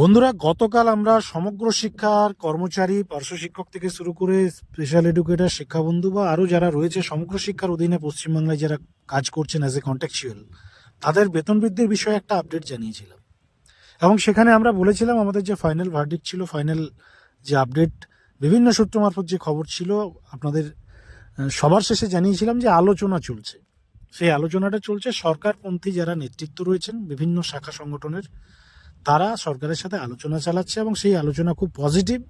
বন্ধুরা, গতকাল আমরা সমগ্র শিক্ষার কর্মচারী, পার্শ্ব শিক্ষক থেকে শুরু করে স্পেশাল এডুকেটর শিক্ষাবন্ধু বা আরও যারা রয়েছে, সমগ্র শিক্ষার অধীনে পশ্চিমবাংলায় যারা কাজ করছেন অ্যাজ এ কন্ট্যাকচুয়াল তাদের বেতন বৃদ্ধির বিষয়ে একটা আপডেট জানিয়েছিলাম। এবং সেখানে আমরা বলেছিলাম, আমাদের যে ফাইনাল ভার্ডিক ছিল ফাইনাল যে আপডেট বিভিন্ন সূত্র মারফত যে খবর ছিল, আপনাদের সবার শেষে জানিয়েছিলাম যে আলোচনা চলছে। সেই আলোচনাটা চলছে সরকারপন্থী যারা নেতৃত্ব রয়েছেন, বিভিন্ন শাখা সংগঠনের তারা সরকারের সাথে আলোচনা চালাচ্ছে এবং সেই আলোচনা খুব পজিটিভ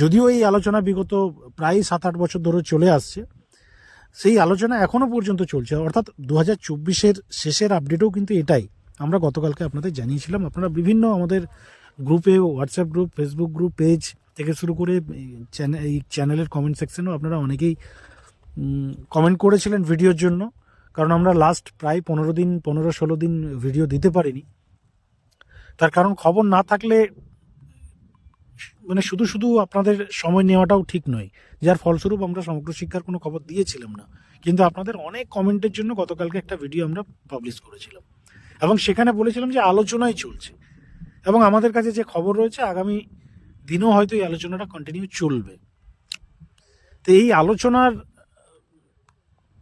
যদিও এই আলোচনা বিগত প্রায় সাত আট বছর ধরে চলে আসছে, সেই আলোচনা এখনও পর্যন্ত চলছে। অর্থাৎ দু হাজার চব্বিশের শেষের আপডেটও কিন্তু এটাই। আমরা গতকালকে আপনাদের জানিয়েছিলাম, আপনারা বিভিন্ন আমাদের গ্রুপে WhatsApp group Facebook group page থেকে শুরু করে চ্যানেল এই চ্যানেলের কমেন্ট সেকশনেও আপনারা অনেকেই কমেন্ট করেছিলেন ভিডিওর জন্য। কারণ আমরা লাস্ট প্রায় পনেরো দিন পনেরো ষোলো দিন ভিডিও দিতে পারিনি। তার কারণ খবর না থাকলে মানে শুধু শুধু আপনাদের সময় নেওয়াটাও ঠিক নয়। যার ফলস্বরূপ আমরা সমগ্র শিক্ষার কোনো খবর দিয়েছিলাম না। কিন্তু আপনাদের অনেক কমেন্টের জন্য গতকালকে একটা ভিডিও আমরা পাবলিশ করেছিলাম। এবং সেখানে বলেছিলাম যে আলোচনাই চলছে। এবং আমাদের কাছে যে খবর রয়েছে, আগামী দিনেও হয়তো এই আলোচনাটা কন্টিনিউ চলবে। তো এই আলোচনার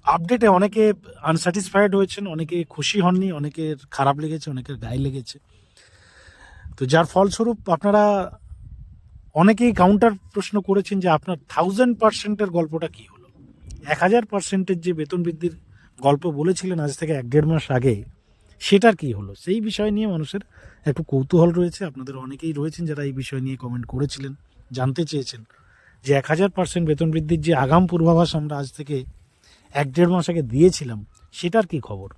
আপডেটে অনেকে আনস্যাটিসফাইড হয়েছেন, অনেকে খুশি হননি, অনেকের খারাপ লেগেছে, অনেকের গায়ে লেগেছে। তো যার ফলস্বরূপ আপনারা অনেকেই কাউন্টার প্রশ্ন করেছেন যে আপনার থাউজেন্ড পার্সেন্টের গল্পটা কি হলো? এক হাজার পার্সেন্টের যে বেতন বৃদ্ধির গল্প বলেছিলেন আজ থেকে এক দেড় মাস আগে, সেটার কি হলো? সেই বিষয় নিয়ে মানুষের একটু কৌতূহল রয়েছে। আপনাদের অনেকেই রয়েছেন যারা এই বিষয় নিয়ে কমেন্ট করেছিলেন, জানতে চেয়েছেন যে এক হাজার পার্সেন্ট বেতন বৃদ্ধির যে আগাম পূর্বাভাস আমরা আজ থেকে এক দেড় মাস আগে দিয়েছিলাম, সেটার কি খবর?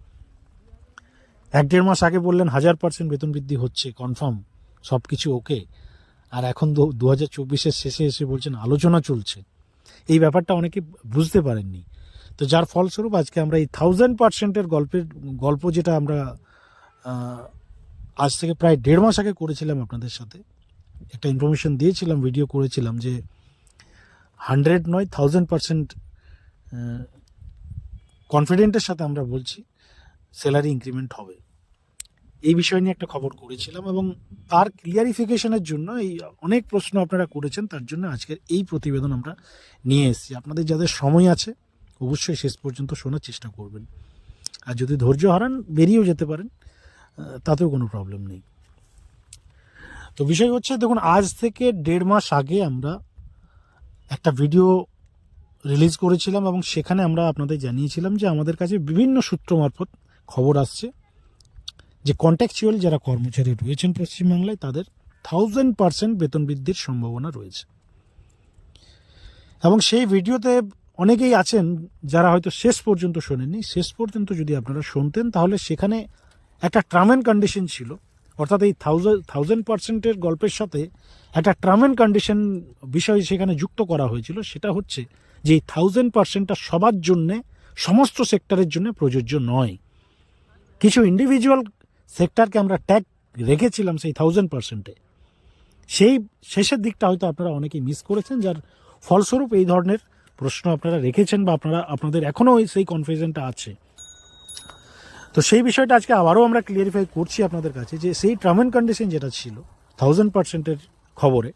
এক দেড় মাস আগে বললেন হাজার পার্সেন্ট বেতন বৃদ্ধি হচ্ছে কনফার্ম সব কিছু ওকে আর এখন দু হাজার চব্বিশের শেষে এসে বলছেন আলোচনা চলছে। এই ব্যাপারটা অনেকে বুঝতে পারেননি। তো যার ফলস্বরূপ আজকে আমরা এই থাউজেন্ড পার্সেন্টের গল্পের, গল্প যেটা আমরা আজ থেকে প্রায় দেড় মাস আগে করেছিলাম আপনাদের সাথে। একটা ইনফরমেশন দিয়েছিলাম ভিডিও করেছিলাম যে হান্ড্রেড নয় থাউজেন্ড পার্সেন্ট কনফিডেন্টের সাথে আমরা বলছি। স্যালারি ইনক্রিমেন্ট হবে। এই বিষয় নিয়ে একটা খবর করেছিলাম এবং তার ক্লিয়ারিফিকেশনের জন্য এই অনেক প্রশ্ন আপনারা করেছেন, তার জন্য আজকের এই প্রতিবেদন আমরা নিয়ে এসেছি। আপনাদের যাদের সময় আছে, অবশ্যই শেষ পর্যন্ত শোনার চেষ্টা করবেন। আর যদি ধৈর্য হারান, বেরিয়েও যেতে পারেন তাতেও কোনো প্রবলেম নেই। তো বিষয় হচ্ছে, দেখুন, আজ থেকে দেড় মাস আগে আমরা একটা ভিডিও রিলিজ করেছিলাম এবং সেখানে আমরা আপনাদের জানিয়েছিলাম যে আমাদের কাছে বিভিন্ন সূত্র মারফত খবর আসছে যে কন্ট্যাকচুয়াল যারা কর্মচারী রয়েছেন পশ্চিমবাংলায়, তাদের থাউজেন্ড পার্সেন্ট বেতন বৃদ্ধির সম্ভাবনা রয়েছে। এবং সেই ভিডিওতে অনেকেই আছেন যারা হয়তো শেষ পর্যন্ত শোনেননি। শেষ পর্যন্ত যদি আপনারা শুনতেন, তাহলে সেখানে একটা টার্ম অ্যান্ড কন্ডিশন ছিল। অর্থাৎ এই থাউজেন্ড থাউজেন্ড পার্সেন্টের গল্পের সাথে একটা টার্ম অ্যান্ড কন্ডিশন বিষয় সেখানে যুক্ত করা হয়েছিল। সেটা হচ্ছে যে এই থাউজেন্ড পার্সেন্টটা সবার জন্যে, সমস্ত সেক্টরের জন্য প্রযোজ্য নয়। কিছু ইন্ডিভিজুয়াল সেক্টরকে আমরা ট্যাগ রেখেছিলাম সেই থাউজেন্ড পার্সেন্টে সেই শেষের দিকটা হয়তো আপনারা অনেকেই মিস করেছেন, যার ফলস্বরূপ এই ধরনের প্রশ্ন আপনারা রেখেছেন বা আপনারা, আপনাদের এখনও সেই কনফিউশনটা আছে। তো সেই বিষয়টা আজকে আবারও আমরা ক্লিয়ারিফাই করছি আপনাদের কাছে যে সেই টার্ম অ্যান্ড কন্ডিশন যেটা ছিল থাউজেন্ড পার্সেন্টের খবরে,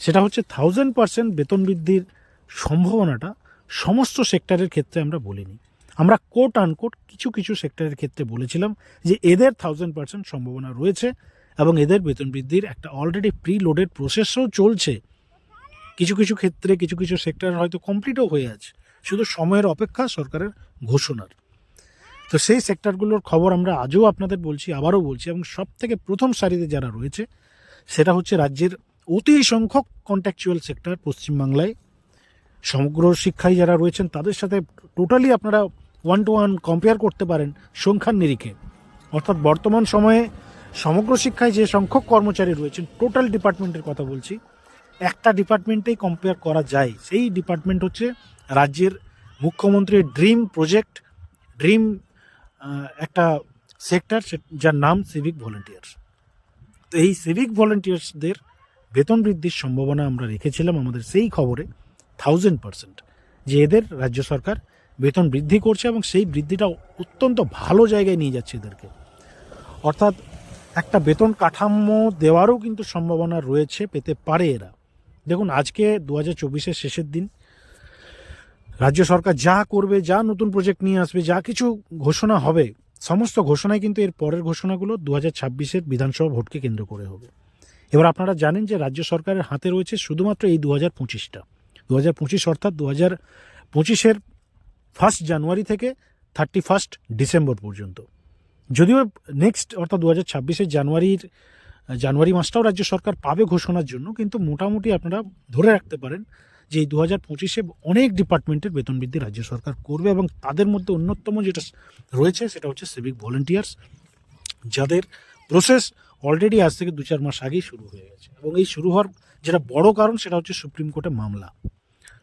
সেটা হচ্ছে থাউজেন্ড পার্সেন্ট বেতন বৃদ্ধির সম্ভাবনাটা সমস্ত সেক্টরের ক্ষেত্রে আমরা বলিনি। আমরা কোট আনকোট কিছু কিছু সেক্টরের ক্ষেত্রে বলেছিলাম যে এদের থাউজেন্ড পার্সেন্ট সম্ভাবনা রয়েছে এবং এদের বেতন বৃদ্ধির একটা অলরেডি প্রি লোডেড প্রসেসও চলছে। কিছু কিছু ক্ষেত্রে কিছু কিছু সেক্টর হয়তো কমপ্লিটও হয়ে আছে, শুধু সময়ের অপেক্ষা সরকারের ঘোষণার। তো সেই সেক্টরগুলোর খবর আমরা আজও আপনাদের বলছি, আবারও বলছি এবং সব থেকে প্রথম সারিতে যারা রয়েছে, সেটা হচ্ছে রাজ্যের অতি সংখ্যক কন্ট্যাকচুয়াল সেক্টর পশ্চিমবাংলায়। সমগ্র শিক্ষায় যারা রয়েছেন, তাদের সাথে টোটালি আপনারা ওয়ান টু ওয়ান কম্পেয়ার করতে পারেন সংখ্যার নিরিখে। অর্থাৎ বর্তমান সময়ে সমগ্র শিক্ষায় যে সংখ্যক কর্মচারী রয়েছেন টোটাল ডিপার্টমেন্টের কথা বলছি, একটা ডিপার্টমেন্টেই কম্পেয়ার করা যায়। সেই ডিপার্টমেন্ট হচ্ছে রাজ্যের মুখ্যমন্ত্রীর ড্রিম প্রজেক্ট ড্রিম একটা সেক্টর যার নাম সিভিক ভলেন্টিয়ার্স তো এই সিভিক ভলেন্টিয়ার্সদের বেতন বৃদ্ধির সম্ভাবনা আমরা রেখেছিলাম আমাদের সেই খবরে থাউজেন্ড পার্সেন্ট যে এদের রাজ্য সরকার বেতন বৃদ্ধি করছে এবং সেই বৃদ্ধিটা অত্যন্ত ভালো জায়গায় নিয়ে যাচ্ছে এদেরকে। অর্থাৎ একটা বেতন কাঠামো দেওয়ারও কিন্তু সম্ভাবনা রয়েছে, পেতে পারে এরা। দেখুন, আজকে দু হাজার চব্বিশের শেষের দিন, রাজ্য সরকার যা করবে, যা নতুন প্রজেক্ট নিয়ে আসবে, যা কিছু ঘোষণা হবে, সমস্ত ঘোষণাই কিন্তু এর পরের ঘোষণাগুলো দু হাজার ছাব্বিশের বিধানসভা ভোটকে কেন্দ্র করে হবে। এবার আপনারা জানেন যে রাজ্য সরকারের হাতে রয়েছে শুধুমাত্র এই দু হাজার পঁচিশটা। দু হাজার পঁচিশ অর্থাৎ দু হাজার পঁচিশের ফার্স্ট জানুয়ারি থেকে থার্টি ফার্স্ট ডিসেম্বর পর্যন্ত। যদিও নেক্সট অর্থাৎ দু হাজার ছাব্বিশের জানুয়ারির জানুয়ারি মাসটাও রাজ্য সরকার পাবে ঘোষণার জন্য, কিন্তু মোটামুটি আপনারা ধরে রাখতে পারেন যে এই দু হাজার পঁচিশে অনেক ডিপার্টমেন্টের বেতন বৃদ্ধি রাজ্য সরকার করবে এবং তাদের মধ্যে অন্যতম যেটা রয়েছে সেটা হচ্ছে সিভিক ভলেন্টিয়ার্স যাদের প্রসেস অলরেডি আজ থেকে দু চার মাস আগেই শুরু হয়ে গেছে। এবং এই শুরু হওয়ার যেটা বড় কারণ সেটা হচ্ছে সুপ্রিম কোর্টে মামলা।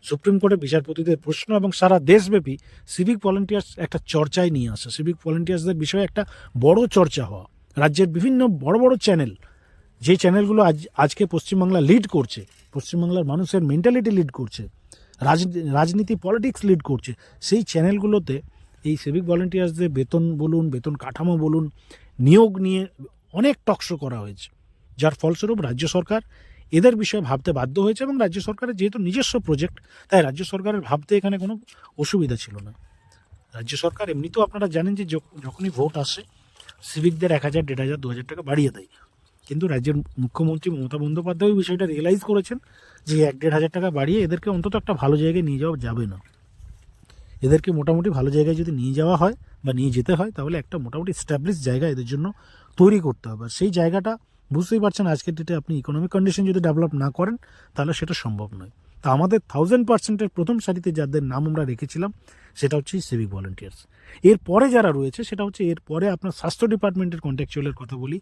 সুপ্রিম কোর্টে বিচারপতিদের প্রশ্ন এবং সারা দেশব্যাপী সিভিক ভলেন্টিয়ার্স একটা চর্চায় নিয়ে আসে। সিভিক ভলেন্টিয়ার্সদের বিষয়ে একটা বড় চর্চা হওয়া। রাজ্যের বিভিন্ন বড় বড় চ্যানেল যে চ্যানেলগুলো আজ, আজকে পশ্চিমবাংলা লিড করছে, পশ্চিমবাংলার মানুষের মেন্টালিটি লিড করছে, রাজনীতি পলিটিক্স লিড করছে, সেই চ্যানেলগুলোতে এই সিভিক ভলেন্টিয়ার্সদের বেতন বলুন, বেতন কাঠামো বলুন, নিয়োগ নিয়ে অনেক টকশো করা হয়েছে। যার ফলস্বরূপ রাজ্য সরকার এদের বিষয়ে ভাবতে বাধ্য হয়েছে এবং রাজ্য সরকারের যেহেতু নিজস্ব প্রজেক্ট তাই রাজ্য সরকারের ভাবতে এখানে কোনো অসুবিধা ছিল না। রাজ্য সরকার এমনিতেও আপনারা জানেন যে যখ- যখনই ভোট আসে সিভিকদের এক হাজার, দেড় হাজার, দু হাজার টাকা বাড়িয়ে দেয়। কিন্তু রাজ্যের মুখ্যমন্ত্রী মমতা বন্দ্যোপাধ্যায় বিষয়টা রিয়েলাইজ করেছেন যে এক, দেড় হাজার টাকা বাড়িয়ে এদেরকে অন্তত একটা ভালো জায়গায় নিয়ে যাওয়া যাবে না। এদেরকে মোটামুটি ভালো জায়গায় যদি নিয়ে যাওয়া হয় বা নিয়ে যেতে হয়, তাহলে একটা মোটামুটি স্ট্যাবলিশ জায়গা এদের জন্য তৈরি করতে হবে। আর সেই জায়গাটা বুঝতেই পারছেন আজকের ডেটে আপনি ইকোনমিক কন্ডিশন যদি ডেভেলপ না করেন, তাহলে সেটা সম্ভব নয়। তা আমাদের থাউজেন্ড পার্সেন্টের প্রথম সারিতে যাদের নাম আমরা রেখেছিলাম, সেটা হচ্ছে সিভিক ভলেন্টিয়ার্স এর পরে যারা রয়েছে, সেটা হচ্ছে এর পরে আপনার স্বাস্থ্য ডিপার্টমেন্টের কন্ট্যাকচুয়ালের কথা বলি,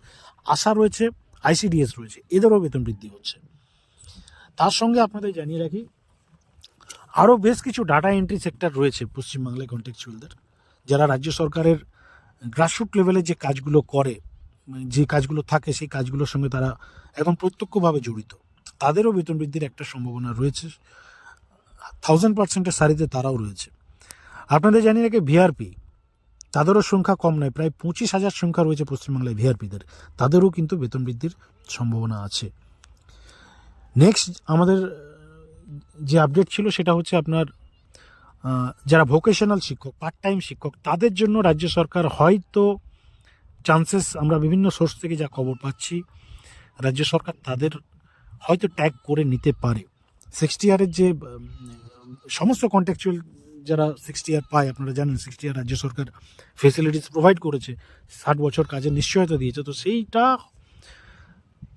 আশা রয়েছে আইসিডিএস রয়েছে, এদেরও বেতন বৃদ্ধি হচ্ছে। তার সঙ্গে আপনাদের জানিয়ে রাখি, আরও বেশ কিছু ডাটা এন্ট্রি সেক্টর রয়েছে পশ্চিমবাংলায় কন্ট্যাকচুয়ালদের যারা রাজ্য সরকারের গ্রাসরুট লেভেলে যে কাজগুলো করে যে কাজগুলো থাকে সেই কাজগুলোর সঙ্গে তারা একদম প্রত্যক্ষভাবে জড়িত। তাদেরও বেতন বৃদ্ধির একটা সম্ভাবনা রয়েছে। থাউজেন্ড পার্সেন্টের সারিতে তারাও রয়েছে। আপনাদের জানিয়ে রাখি ভিআরপি তাদেরও সংখ্যা কম নয়, প্রায় পঁচিশ হাজার সংখ্যা রয়েছে পশ্চিমবাংলায় ভিআরপিদের তাদেরও কিন্তু বেতন বৃদ্ধির সম্ভাবনা আছে। নেক্সট আমাদের, যে আপডেট ছিল সেটা হচ্ছে আপনার যারা ভোকেশনাল শিক্ষক পার্ট টাইম শিক্ষক, তাদের জন্য রাজ্য সরকার হয়তো চান্সেস আমরা বিভিন্ন সোর্স থেকে যা খবর পাচ্ছি, রাজ্য সরকার তাদের হয়তো ট্যাগ করে নিতে পারে। সিক্সটি ইয়ারের যে সমস্ত কন্ট্যাকচুয়াল যারা সিক্সটি ইয়ার পায়, আপনারা জানেন সিক্সটি ইয়ার রাজ্য সরকার ফেসিলিটিস প্রোভাইড করেছে, ষাট বছর কাজের নিশ্চয়তা দিয়েছে। তো সেইটা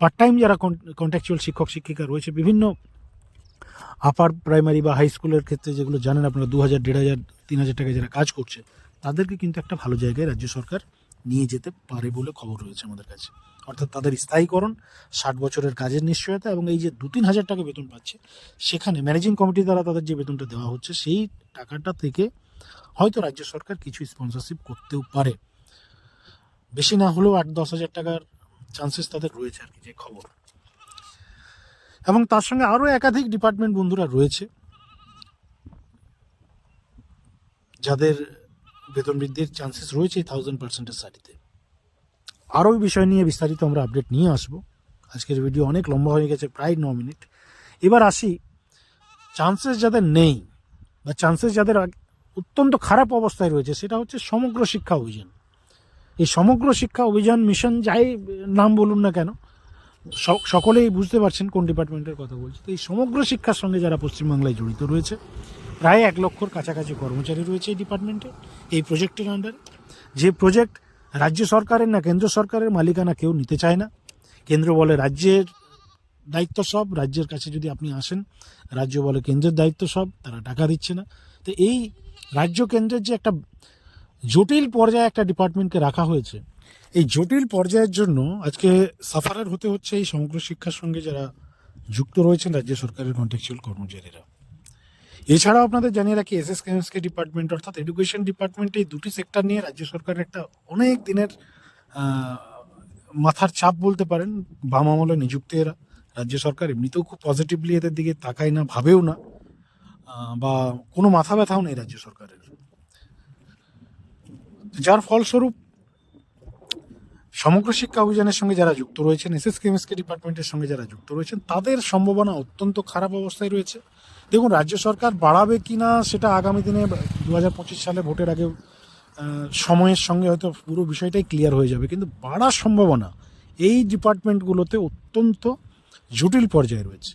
পার্ট টাইম যারা কন্ট্যাকচুয়াল শিক্ষক, শিক্ষিকা রয়েছে, বিভিন্ন আপার প্রাইমারি বা হাই স্কুলের ক্ষেত্রে যেগুলো জানেন আপনারা দু হাজার দেড় হাজার তিন হাজার টাকা যারা কাজ করছে, তাদেরকে কিন্তু একটা ভালো জায়গায় রাজ্য সরকার নিয়ে যেতে পারে বলে খবর রয়েছে আমাদের কাছে। অর্থাৎ তাদের স্থায়ীকরণ, ষাট বছরের কাজের নিশ্চয়তা এবং এই যে দু তিন হাজার টাকা বেতন পাচ্ছে, সেখানে ম্যানেজিং কমিটি দ্বারা তাদের যে বেতনটা দেওয়া হচ্ছে, সেই টাকাটা থেকে হয়তো রাজ্য সরকার কিছু স্পন্সরশিপ করতেও পারে। বেশি না হলেও আট দশ হাজার টাকার চান্সেস তাদের রয়েছে আর কি, যে খবর। এবং তার সঙ্গে আরও একাধিক ডিপার্টমেন্ট বন্ধুরা রয়েছে, যাদের বেতন বৃদ্ধির চান্সেস রয়েছে এই থাউজেন্ড পার্সেন্টের সারিতে। আরও বিষয় নিয়ে বিস্তারিত আমরা আপডেট নিয়ে আসব। আজকের ভিডিও অনেক লম্বা হয়ে গেছে, প্রায় ন মিনিট এবার আসি চান্সেস যাদের নেই বা চান্সেস যাদের অত্যন্ত খারাপ অবস্থায় রয়েছে, সেটা হচ্ছে সমগ্র শিক্ষা অভিযান। এই সমগ্র শিক্ষা অভিযান মিশন যাই নাম বলুন না কেন সকলেই বুঝতে পারছেন কোন ডিপার্টমেন্টের কথা বলছি। তো এই সমগ্র শিক্ষার সঙ্গে যারা পশ্চিমবাংলায় জড়িত রয়েছে প্রায় এক লক্ষর কাছাকাছি কর্মচারী রয়েছে এই ডিপার্টমেন্টে এই প্রজেক্টের আন্ডারে যে প্রজেক্ট রাজ্য সরকারের না কেন্দ্র সরকারের মালিকানা কেউ নিতে চায় না। কেন্দ্র বলে রাজ্যের দায়িত্ব সব, রাজ্যের কাছে যদি আপনি আসেন, রাজ্য বলে কেন্দ্রের দায়িত্ব সব, তারা টাকা দিচ্ছে না। তো এই রাজ্য কেন্দ্রের যে একটা জটিল পর্যায়ে একটা ডিপার্টমেন্টকে রাখা হয়েছে, এই জটিল পর্যায়ের জন্য আজকে সাফারার হতে হচ্ছে এই সমগ্র শিক্ষার সঙ্গে যারা যুক্ত রয়েছেন রাজ্য সরকারের কন্ট্যাকচুয়াল কর্মচারীরা। এছাড়াও আপনাদের জানিয়ে রাখি এস এস কেএমসকে ডিপার্টমেন্ট অর্থাৎ এডুকেশন ডিপার্টমেন্ট এই দুটি সেক্টর নিয়ে রাজ্য সরকারের একটা অনেক দিনের মাথার চাপ বলতে পারেন। বাম আমলে নিযুক্ত এরা, রাজ্য সরকার এমনিতেও খুব পজিটিভলি এদের দিকে তাকায় না, ভাবেও না বা কোনো মাথা ব্যথাও নেই রাজ্য সরকারের। যার ফলস্বরূপ সমগ্র শিক্ষা অভিযানের সঙ্গে যারা যুক্ত রয়েছেন এস এস কেমিস্ট্রি ডিপার্টমেন্টের সঙ্গে যারা যুক্ত রয়েছেন, তাদের সম্ভাবনা অত্যন্ত খারাপ অবস্থায় রয়েছে। দেখুন, রাজ্য সরকার বাড়াবে কি না সেটা আগামী দিনে দু হাজার পঁচিশ সালে ভোটের আগে সময়ের সঙ্গে হয়তো পুরো বিষয়টাই ক্লিয়ার হয়ে যাবে। কিন্তু বাড়ার সম্ভাবনা এই ডিপার্টমেন্টগুলোতে অত্যন্ত জটিল পর্যায়ে রয়েছে।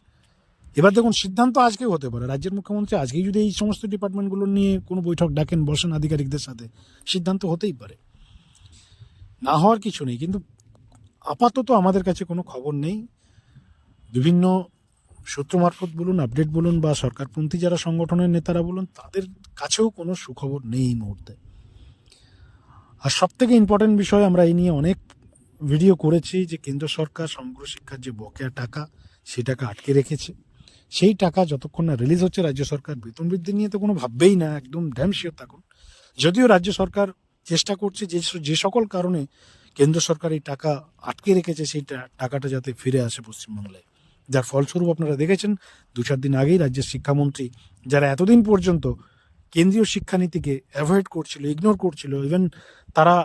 এবার দেখুন, সিদ্ধান্ত আজকেও হতে পারে। রাজ্যের মুখ্যমন্ত্রী আজকেই যদি এই সমস্ত ডিপার্টমেন্টগুলো নিয়ে কোনো বৈঠক ডাকেন, বসেন আধিকারিকদের সাথে, সিদ্ধান্ত হতেই পারে। না হওয়ার কিছু নেই, কিন্তু আপাতত আমাদের কাছে কোনো খবর নেই। বিভিন্ন সূত্র মারফত বলুন আপডেট বলুন বা সরকারপন্থী যারা সংগঠনের নেতারা বলুন, তাদের কাছেও কোনো সুখবর নেই এই মুহূর্তে। আর সব থেকে ইম্পর্টেন্ট বিষয় আমরা এই নিয়ে অনেক ভিডিও করেছি যে কেন্দ্র সরকার সমগ্র শিক্ষার যে বকেয়া টাকা, সেই টাকা আটকে রেখেছে। সেই টাকা যতক্ষণ না রিলিজ হচ্ছে রাজ্য সরকার, বেতন বৃদ্ধি নিয়ে তো কোনো ভাববেই না, একদম ড্যাম থাকুন। যদিও রাজ্য সরকার চেষ্টা করছে যে যে সকল কারণে কেন্দ্র সরকার এই টাকা আটকে রেখেছে, সেই টাকাটা যাতে ফিরে আসে পশ্চিমবাংলায়। যার ফলস্বরূপ আপনারা দেখেছেন, দু চার দিন আগেই রাজ্যের শিক্ষামন্ত্রী, যারা এতদিন পর্যন্ত কেন্দ্রীয় শিক্ষানীতিকে অ্যাভয়েড করছিল ইগনোর করছিল ইভেন তারা,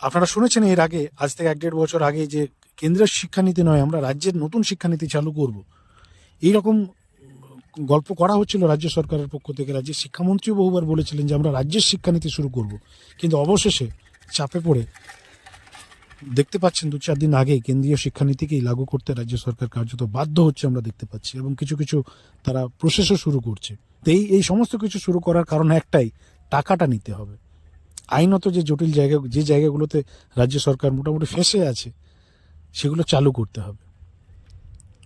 আপনারা শুনেছেন এর আগে, আজ থেকে এক দেড় বছর আগে যে কেন্দ্রের শিক্ষানীতি নয়, আমরা রাজ্যের নতুন শিক্ষানীতি চালু করব। এইরকম গল্প করা হচ্ছিল রাজ্য সরকারের পক্ষ থেকে, রাজ্যের শিক্ষামন্ত্রীও বহুবার বলেছিলেন যে আমরা রাজ্যের শিক্ষানীতি শুরু করব। কিন্তু অবশেষে চাপে পড়ে দেখতে পাচ্ছেন দু চার দিন আগে কেন্দ্রীয় শিক্ষানীতিকেই লাগু করতে রাজ্য সরকার কার্যত বাধ্য হচ্ছে আমরা দেখতে পাচ্ছি এবং কিছু কিছু তারা প্রসেসও শুরু করছে। এই এই সমস্ত কিছু শুরু করার কারণ একটাই, টাকাটা নিতে হবে। আইনত যে জটিল জায়গা, যে জায়গাগুলোতে রাজ্য সরকার মোটামুটি ফেসে আছে, সেগুলো চালু করতে হবে।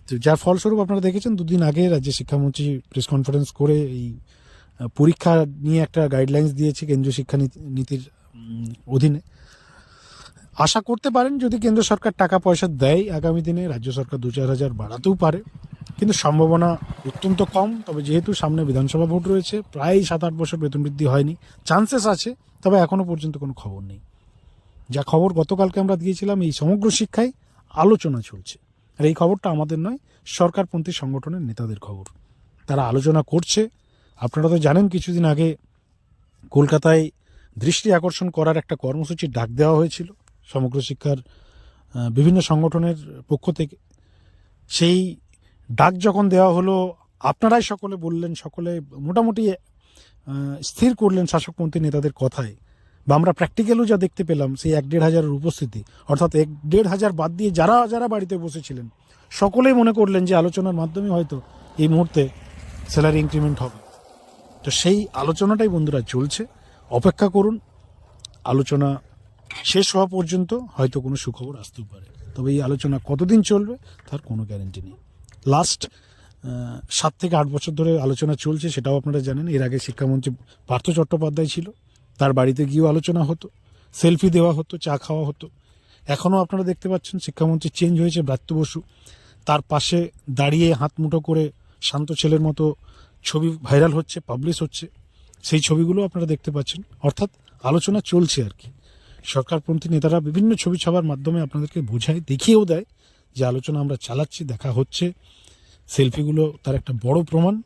তো যার ফলস্বরূপ আপনারা দেখেছেন, দুদিন আগে রাজ্যের শিক্ষামন্ত্রী প্রেস কনফারেন্স করে এই পরীক্ষা নিয়ে একটা গাইডলাইন্স দিয়েছে কেন্দ্রীয় শিক্ষা নীতি- নীতির অধীনে। আশা করতে পারেন যদি কেন্দ্র সরকার টাকা পয়সা দেয়, আগামী দিনে রাজ্য সরকার দু চার হাজার বাড়াতেও পারে। কিন্তু সম্ভাবনা অত্যন্ত কম, তবে যেহেতু সামনে বিধানসভা ভোট রয়েছে, প্রায় সাত আট বছর বেতন বৃদ্ধি হয়নি। চান্সেস আছে, তবে এখনও পর্যন্ত কোনো খবর নেই। যা খবর গতকালকে আমরা দিয়েছিলাম, এই সমগ্র শিক্ষায় আলোচনা চলছে। আর এই খবরটা আমাদের নয়, সরকারপন্থী সংগঠনের নেতাদের খবর। তারা আলোচনা করছে। আপনারা তো জানেন, কিছুদিন আগে কলকাতায় দৃষ্টি আকর্ষণ করার একটা কর্মসূচির ডাক দেওয়া হয়েছিল। সমগ্র শিক্ষার বিভিন্ন সংগঠনের পক্ষ থেকে সেই ডাক যখন দেওয়া হলো, আপনারাই সকলে বললেন, সকলে মোটামুটি স্থির করলেন শাসকপন্থী নেতাদের কথায়। বা আমরা প্র্যাকটিক্যালও যা দেখতে পেলাম, সেই এক দেড় হাজারের উপস্থিতি। অর্থাৎ এক দেড় হাজার বাদ দিয়ে যারা যারা বাড়িতে বসেছিলেন, সকলেই মনে করলেন যে আলোচনার মাধ্যমে হয়তো এই মুহূর্তে স্যালারি ইনক্রিমেন্ট হবে। তো সেই আলোচনাটাই বন্ধুরা চলছে। অপেক্ষা করুন, আলোচনা শেষ হওয়া পর্যন্ত হয়তো কোনো সুখবর আসতেও পারে। তবে এই আলোচনা কতদিন চলবে তার কোনো গ্যারেন্টি নেই। লাস্ট সাত থেকে আট বছর ধরে আলোচনা চলছে সেটাও আপনারা জানেন। এর আগে শিক্ষামন্ত্রী পার্থ চট্টোপাধ্যায় ছিল। তার বাড়িতে গিয়েও আলোচনা হতো। সেলফি দেওয়া হতো, চা খাওয়া হতো। এখনও আপনারা দেখতে পাচ্ছেন শিক্ষামন্ত্রী চেঞ্জ হয়েছে ব্রাত্য বসু। তার পাশে দাঁড়িয়ে হাত মুঠো করে শান্ত ছেলের মতো ছবি ভাইরাল হচ্ছে পাবলিশ হচ্ছে। সেই ছবিগুলো আপনারা দেখতে পাচ্ছেন। অর্থাৎ আলোচনা চলছে আর কি। সরকারপন্থী নেতারা বিভিন্ন ছবি ছাপার মাধ্যমে আপনাদেরকে বোঝায় দেখিয়েও দেয় যে আলোচনা আমরা চালাচ্ছি, দেখা হচ্ছে। সেলফিগুলো তার একটা বড় প্রমাণ।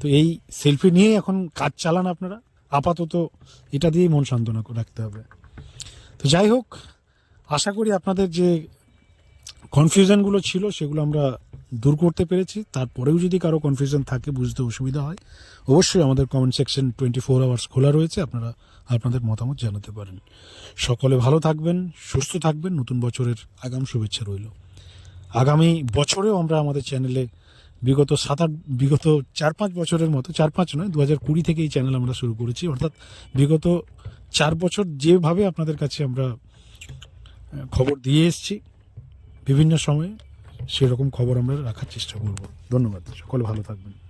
তো এই সেলফি নিয়েই এখন কাজ চালান আপনারা। আপাতত এটা দিয়েই মন সান্ত্বনা রাখতে হবে। তো যাই হোক, আশা করি আপনাদের যে কনফিউশনগুলো ছিল, সেগুলো আমরা দূর করতে পেরেছি। তারপরেও যদি কারও কনফিউশন থাকে, বুঝতে অসুবিধা হয়, অবশ্যই আমাদের comment section twenty four hours খোলা রয়েছে। আপনারা আপনাদের মতামত জানাতে পারেন। সকলে ভালো থাকবেন, সুস্থ থাকবেন। নতুন বছরের আগাম শুভেচ্ছা রইল। আগামী বছরেও আমরা আমাদের চ্যানেলে বিগত সাত আট, বিগত চার পাঁচ বছরের মতো, চার পাঁচ নয় দু হাজার কুড়ি থেকে এই চ্যানেল আমরা শুরু করেছি। অর্থাৎ বিগত চার বছর যেভাবে আপনাদের কাছে আমরা খবর দিয়ে এসেছি, বিভিন্ন সময়ে সেরকম খবর আমরা রাখার চেষ্টা করব। ধন্যবাদ সকলে ভালো থাকবেন।